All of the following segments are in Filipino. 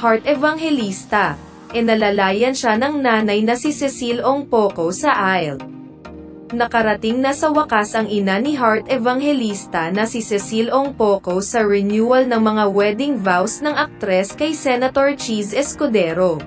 Heart Evangelista, e nalalayan siya ng nanay na si Cecile Ong Poco sa aisle. Nakarating na sa wakas ang ina ni Heart Evangelista na si Cecile Ong Poco sa renewal ng mga wedding vows ng aktres kay Senator Cheese Escudero.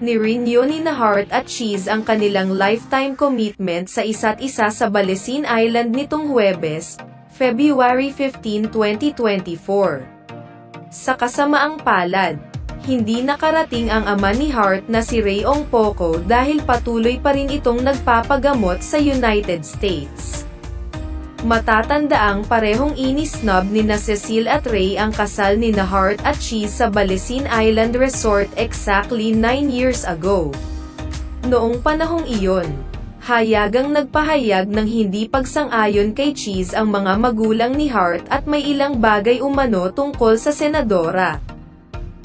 Nirenew ni na Heart at Cheese ang kanilang lifetime commitment sa isa't isa sa Balesin Island nitong Huwebes, February 15, 2024. Sa kasamaang palad, hindi nakarating ang ama ni Hart na si Ray Ong Poco dahil patuloy pa rin itong nagpapagamot sa United States. Matatandaang parehong inisnob ni na Cecile at Ray ang kasal ni na Hart at Cheese sa Balesin Island Resort exactly 9 years ago. Noong panahong iyon, hayagang nagpahayag ng hindi pagsang-ayon kay Cheese ang mga magulang ni Hart at may ilang bagay umano tungkol sa senadora.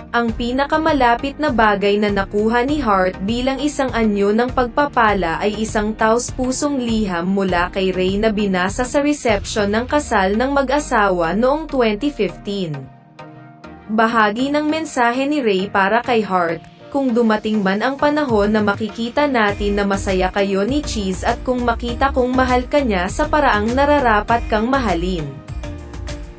Ang pinakamalapit na bagay na nakuha ni Hart bilang isang anyo ng pagpapala ay isang taus-pusong liham mula kay Ray na binasa sa reception ng kasal ng mag-asawa noong 2015. Bahagi ng mensahe ni Ray para kay Hart, kung dumating man ang panahon na makikita natin na masaya kayo ni Cheese at kung makita kong mahal ka niya sa paraang nararapat kang mahalin.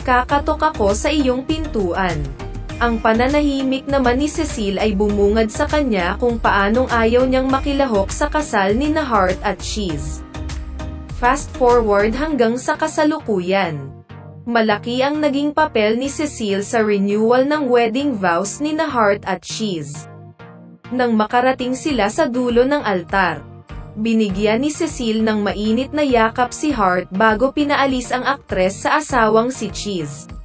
Kakatok ako sa iyong pintuan. Ang pananahimik naman ni Cecile ay bumungad sa kanya kung paanong ayaw niyang makilahok sa kasal ni na at Cheese. Fast forward hanggang sa kasalukuyan. Malaki ang naging papel ni Cecile sa renewal ng wedding vows ni na at Cheese. Nang makarating sila sa dulo ng altar, binigyan ni Cecile ng mainit na yakap si Hart bago pinaalis ang aktres sa asawang si Cheese.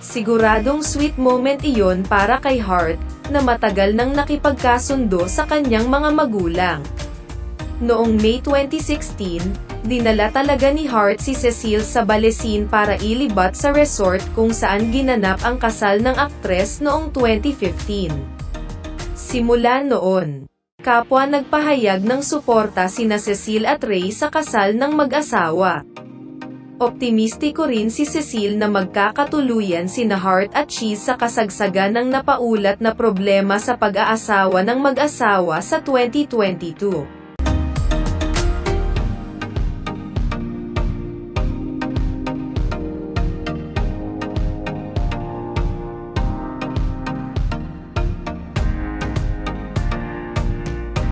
Siguradong sweet moment iyon para kay Hart, na matagal nang nakipagkasundo sa kanyang mga magulang. Noong May 2016, dinala talaga ni Hart si Cecile sa Balesin para ilibat sa resort kung saan ginanap ang kasal ng aktres noong 2015. Simula noon, kapwa nagpahayag ng suporta sina Cecile at Ray sa kasal ng mag-asawa. Optimistiko rin si Cecile na magkakatuluyan sina Hart at Cheese sa kasagsagan ng napaulat na problema sa pag-aasawa ng mag-asawa sa 2022.